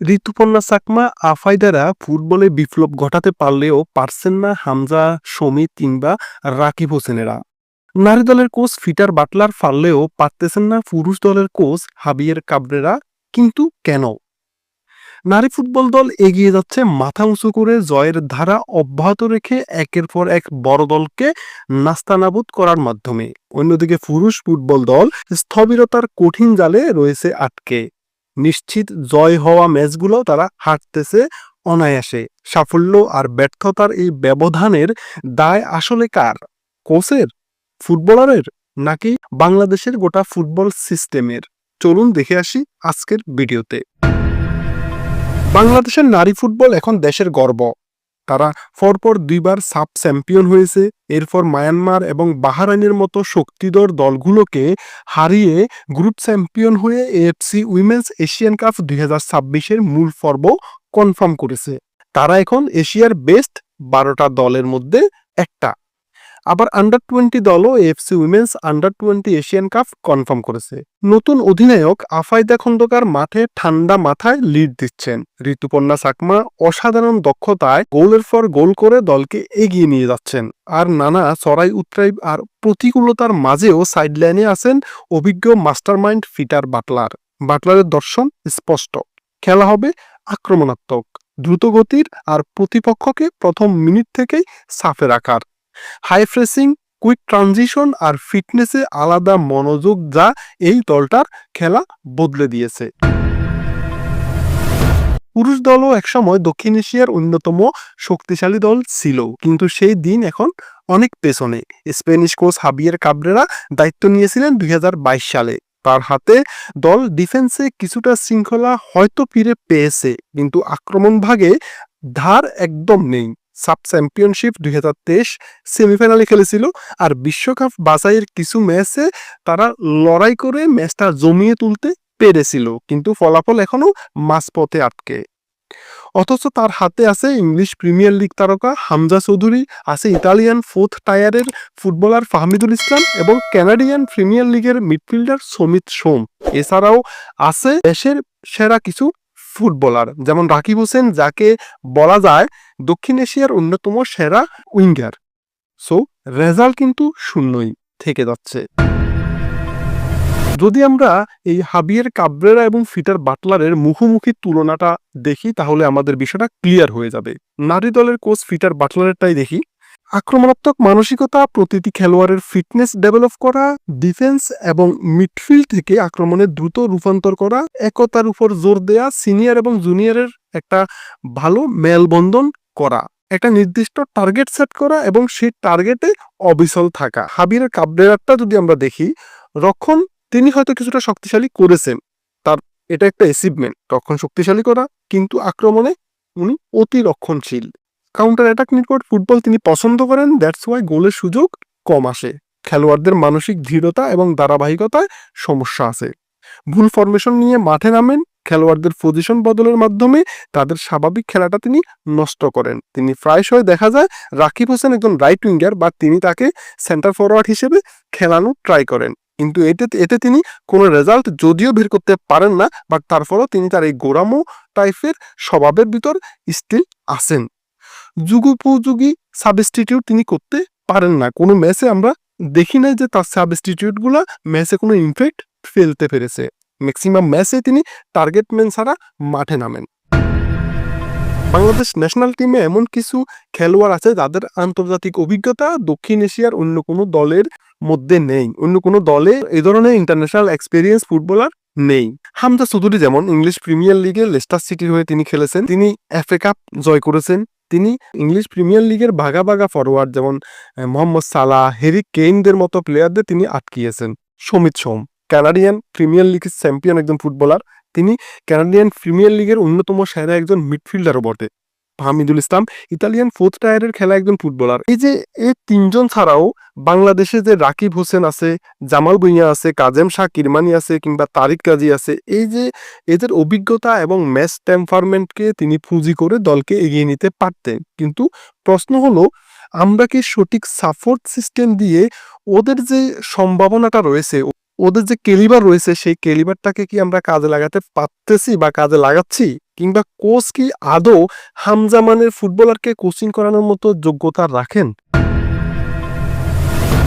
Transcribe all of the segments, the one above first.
ঋতুপর্ণা চাকমা আফাইদারা ফুটবলে বিপ্লব ঘটাতে পারলেও পারছেন না হামজা সমিত কিংবা রাকিব হোসেনেরা। নারী দলের কোচ ফিটার বাটলার পারলেও পারতেছেন না পুরুষ দলের কোচ হাবিয়ের কাবরেরা, কিন্তু কেন? নারী ফুটবল দল এগিয়ে যাচ্ছে মাথা উঁচু করে জয়ের ধারা অব্যাহত রেখে একের পর এক বড় দলকে নাস্তানাবুদ করার মাধ্যমে। অন্যদিকে পুরুষ ফুটবল দল স্থবিরতার কঠিন জালে রয়েছে আটকে। নিশ্চিত জয় হওয়া ম্যাচগুলো তারা হারতেছে অনায়াসে। সাফল্য আর ব্যর্থতার এই ব্যবধানের দায় আসলে কার? কোচের? ফুটবলারের? নাকি বাংলাদেশের গোটা ফুটবল সিস্টেমের? চলুন দেখে আসি আজকের ভিডিওতে। বাংলাদেশের নারী ফুটবল এখন দেশের গর্ব। তারা পরপর দুইবার সাব চ্যাম্পিয়ন হয়েছে। এরপর মায়ানমার এবং বাহারাইনের মতো শক্তিধর দলগুলোকে হারিয়ে গ্রুপ চ্যাম্পিয়ন হয়ে এএফসি উইমেন্স এশিয়ান কাপ দুই ছাব্বিশের মূল পর্ব কনফার্ম করেছে। তারা এখন এশিয়ার বেস্ট বারোটা দলের মধ্যে একটা। আবার আন্ডার টোয়েন্টি দলও FC women's under twenty Asian cup confirm করেছে। নতুন অধিনায়ক আফাইদা খন্দকার মাঠে ঠান্ডা মাথায় লিড দিচ্ছেন। ঋতুপর্ণা সাকমা অসাধারণ দক্ষতায় গোলের পর গোল করে দলকে এগিয়ে নিয়ে যাচ্ছেন। আর নানা চড়াই উত্তরাই আর প্রতিকূলতার মাঝেও সাইডলাইনে আছেন অভিজ্ঞ মাস্টারমাইন্ড ফিটার বাটলার বাটলারের দর্শন স্পষ্ট। খেলা হবে আক্রমণাত্মক। দ্রুতগতির আর প্রতিপক্ষকে প্রথম মিনিট থেকেই সাফে রাখার। হাই ফ্রেসিং কুইক ট্রানজিশন আর ফিটনেসে আলাদা মনোযোগ যা এই দলটার খেলা বদলে দিয়েছে। পুরুষ দলও একসময় দক্ষিণ এশিয়ার অন্যতম শক্তিশালী দল ছিল, কিন্তু সেই দিন এখন অনেক পেছনে। স্প্যানিশ কোচ হাবিয়ের কাবরেরা দায়িত্ব নিয়েছিলেন দুই হাজার বাইশ সালে। তার হাতে দল ডিফেন্সে কিছুটা শৃঙ্খলা হয়তো ফিরে পেয়েছে, কিন্তু আক্রমণ ভাগে ধার একদম নেই। সাব চ্যাম্পিয়নশিপ দুই হাজার তেইশ সেমিফাইনালে খেলেছিল। আর বিশ্বকাপ বাছাইয়ের কিছু ম্যাচে তারা লড়াই করে ম্যাচটা জমিয়ে তুলতে পেরেছিল, কিন্তু ফলাফল এখনও মাঝপথে আটকে। অথচ তার হাতে আছে ইংলিশ প্রিমিয়ার লিগ তারকা হামজা চৌধুরী, আছে ইতালিয়ান ফোর্থ টায়ারের ফুটবলার ফাহমিদুল ইসলাম এবং কানাডিয়ান প্রিমিয়ার লিগের মিডফিল্ডার সমিত সোম। এছাড়াও আছে দেশের সেরা কিছু ফুটবলার, যেমন রাকিব হোসেন, যাকে বলা যায় দক্ষিণ এশিয়ার অন্যতম সেরা উইঙ্গার। সো রেজাল্ট কিন্তু শূন্যই থেকে যাচ্ছে। যদি আমরা এই হাবিয়ের কাবরেরা এবং ফিটার বাটলারের মুখোমুখি তুলনাটা দেখি, তাহলে আমাদের বিষয়টা ক্লিয়ার হয়ে যাবে। নারী দলের কোচ ফিটার বাটলারেরটাই দেখি। আক্রমণাত্মক মানসিকতা, প্রতিটি খেলোয়াড়ের ফিটনেস ডেভেলপ করা, ডিফেন্স এবং মিডফিল্ড থেকে আক্রমণে দ্রুত রূপান্তর করা, একতার উপর জোর দেয়া, সিনিয়র এবং জুনিয়রের একটা ভালো মেলবন্ধন করা, একটা নির্দিষ্ট টার্গেট সেট করা এবং সেই টার্গেটে অবিচল থাকা। হাবিরের কাবরেরারটা যদি আমরা দেখি, রক্ষণ তিনি হয়তো কিছুটা শক্তিশালী করেছেন। তার এটা একটা অ্যাচিভমেন্ট রক্ষণ শক্তিশালী করা, কিন্তু আক্রমণে উনি অতি রক্ষণশীল। কাউন্টার অ্যাটাক নির্ভর ফুটবল তিনি পছন্দ করেন দ্যাটস ওয়াই গোলের সুযোগ কম আসে। খেলোয়াড়দের মানসিক দৃঢ়তা এবং ধারাবাহিকতায় সমস্যা আছে। ভুল ফরমেশন নিয়ে মাঠে নামেন, খেলোয়াড়দের পজিশন বদলের মাধ্যমে তাদের স্বাভাবিক খেলাটা তিনি নষ্ট করেন। তিনি প্রায়শই দেখা যায় রাকিব হোসেন একজন রাইট উইঙ্গার বা তিনি তাকে সেন্টার ফরওয়ার্ড হিসেবে খেলানো ট্রাই করেন। কিন্তু এতে এতে তিনি কোনো রেজাল্ট যদিও বের করতে পারেন না বাট তারপরেও তিনি তার এই গোরামো টাইপের স্বভাবের ভিতর স্টিল আসেন যুগোপযোগী সাবস্টিটিউট তিনি করতে পারেন না। কোনো ম্যাচে আমরা দেখি নাই যে তার সাবস্টিটিউটগুলো ম্যাচে কোনো ইমফেক্ট ফেলতে পেরেছে। ম্যাক্সিমাম ম্যাচে তিনি টার্গেট ম্যান ছাড়া মাঠে নামেন। বাংলাদেশ ন্যাশনাল টিমে এমন কিছু খেলোয়াড় আছে যাদের আন্তর্জাতিক অভিজ্ঞতা দক্ষিণ এশিয়ার অন্য কোনো দলের মধ্যে নেই। অন্য কোনো দলে এই ধরনের ইন্টারন্যাশনাল এক্সপিরিয়েন্স ফুটবলার নেই। হামজা চৌধুরী যেমন ইংলিশ প্রিমিয়ার লিগে লেস্টার সিটির হয়ে তিনি খেলেছেন, তিনি এফএ কাপ জয় করেছেন তিনি ইংলিশ প্রিমিয়ার লিগের ভাগা ভাগা ফরওয়ার্ড যেমন মোহাম্মদ সালাহ হেরি কেইনদের মতো প্লেয়ারদের তিনি আটকিয়েছেন। সমিত সোম কানাডিয়ান প্রিমিয়ার লিগের চ্যাম্পিয়ন একজন ফুটবলার তিনি কানাডিয়ান প্রিমিয়ার লিগের অন্যতম সেরা একজন মিডফিল্ডারও বটে। হামিদুল ইসলাম, ইতালিয়ান ফোর্থ টায়ারের খেলা একজন ফুটবলার এই যে এই তিনজন ছাড়াও বাংলাদেশে যে রাকিব হোসেন আছে, জামাল ভুঁইয়া আছে, কাজেম শাহ কিরমানি আছে কিংবা তারিক কাজী আছে, এই যে এদের অভিজ্ঞতা এবং ম্যাচ টেম্পারমেন্টকে তিনি পুঁজি করে দলকে এগিয়ে নিতে পারতেন। কিন্তু প্রশ্ন হলো, আমরা কি সঠিক সাপোর্ট সিস্টেম দিয়ে ওদের যে সম্ভাবনাটা রয়েছে, ওদের যে কেলিবার রয়েছে, সেই কেলিবারটাকে কি আমরা কাজে লাগাতে পারতেছি বা কাজে লাগাচ্ছি? কিংবা কোচ কি আদৌ হামজা মানের ফুটবলারকে কোচিং করানোর মতো যোগ্যতা রাখেন?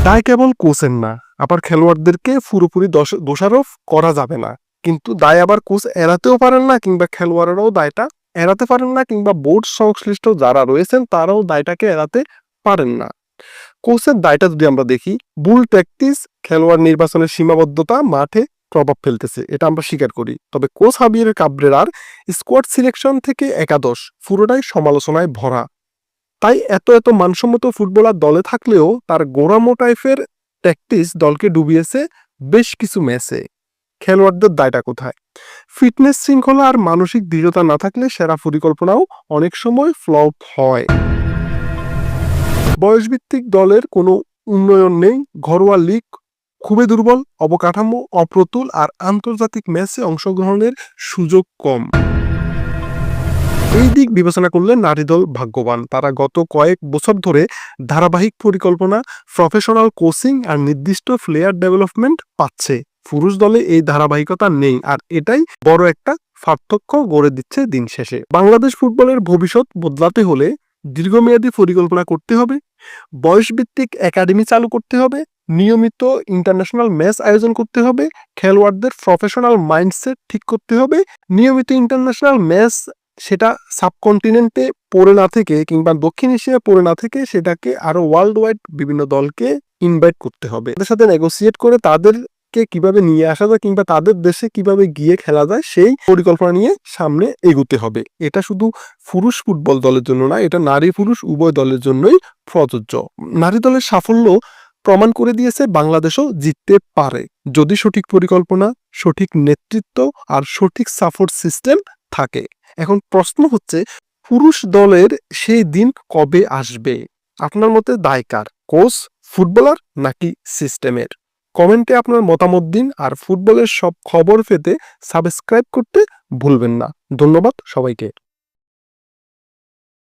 তাই কেবল কোচের না, আবার খেলোয়াড়দেরকে পুরোপুরি দোষারোপ করা যাবে না। কিন্তু দায় আবার কোচ এড়াতেও পারেন না কিংবা খেলোয়াড়েরাও দায়টা এড়াতে পারেন না কিংবা বোর্ড সংশ্লিষ্ট যারা রয়েছেন তারাও দায়টাকে এড়াতে পারেন না। কোচের দায়টা যদি আমরা দেখি বুল প্র্যাকটিস খেলোয়াড় নির্বাচনের সীমাবদ্ধতা মাঠে প্রভাব ফেলতেছে, এটা আমরা স্বীকার করি। তবে কোচ হাবিয়ের কাবরেরার স্কোয়াড সিলেকশন থেকে একাদশ পুরোটাই সমালোচনায় ভরা। তাই এত এত মানসম্মত ফুটবলার দলে থাকলেও তার গোড়ামো টাইপের প্র্যাকটিস দলকে ডুবিয়েছে বেশ কিছু ম্যাচে খেলোয়াড়দের দায়টা কোথায়? ফিটনেস শৃঙ্খলা আর মানসিক দৃঢ়তা না থাকলে সেরা পরিকল্পনাও অনেক সময় ফ্লপ হয়। বয়সভিত্তিক দলের কোনো উন্নয়ন নেই, ঘরোয়া লিগ খুবই দুর্বল, অবকাঠামো অপ্রতুল আর আন্তর্জাতিক ম্যাচে অংশগ্রহণের সুযোগ কম। এই দিক বিবেচনা করলে নারী দল ভাগ্যবান। তারা গত কয়েক বছর ধরে ধারাবাহিক পরিকল্পনা, প্রফেশনাল কোচিং আর নির্দিষ্ট প্লেয়ার ডেভেলপমেন্ট পাচ্ছে। পুরুষ দলে এই ধারাবাহিকতা নেই আর এটাই বড় একটা পার্থক্য গড়ে দিচ্ছে দিন শেষে। বাংলাদেশ ফুটবলের ভবিষ্যৎ বদলাতে হলে দীর্ঘমেয়াদী পরিকল্পনা করতে হবে। বয়সভিত্তিক একাডেমি চালু করতে হবে, নিয়মিত ইন্টারন্যাশনাল ম্যাচ আয়োজন করতে হবে, খেলোয়াড়দের প্রফেশনাল মাইন্ডসেট ঠিক করতে হবে, নিয়মিত ইন্টারন্যাশনাল ম্যাচ সেটা সাবকন্টিনেন্টে পড়ে না থেকে কিংবা দক্ষিণ এশিয়ায় পড়ে না থেকে সেটাকে আরও ওয়ার্ল্ড ওয়াইড বিভিন্ন দলকে ইনভাইট করতে হবে। তাদের সাথে নেগোসিয়েট করে তাদেরকে কীভাবে নিয়ে আসা যায় কিংবা তাদের দেশে কীভাবে গিয়ে খেলা যায়, সেই পরিকল্পনা নিয়ে সামনে এগুতে হবে। এটা শুধু পুরুষ ফুটবল দলের জন্য না, এটা নারী পুরুষ উভয় দলের জন্যই প্রযোজ্য। নারী দলের সাফল্য প্রমাণ করে দিয়েছে বাংলাদেশও জিততে পারে। যদি সঠিক পরিকল্পনা, সঠিক নেতৃত্ব আর সঠিক সাপোর্ট সিস্টেম থাকে। এখন প্রশ্ন হচ্ছে, পুরুষ দলের সেই দিন কবে আসবে? আপনার মতে দায়কার কোচ, ফুটবলার নাকি সিস্টেমের? কমেন্টে আপনার মতামত দিন আর ফুটবলের সব খবর পেতে সাবস্ক্রাইব করতে ভুলবেন না। ধন্যবাদ সবাইকে।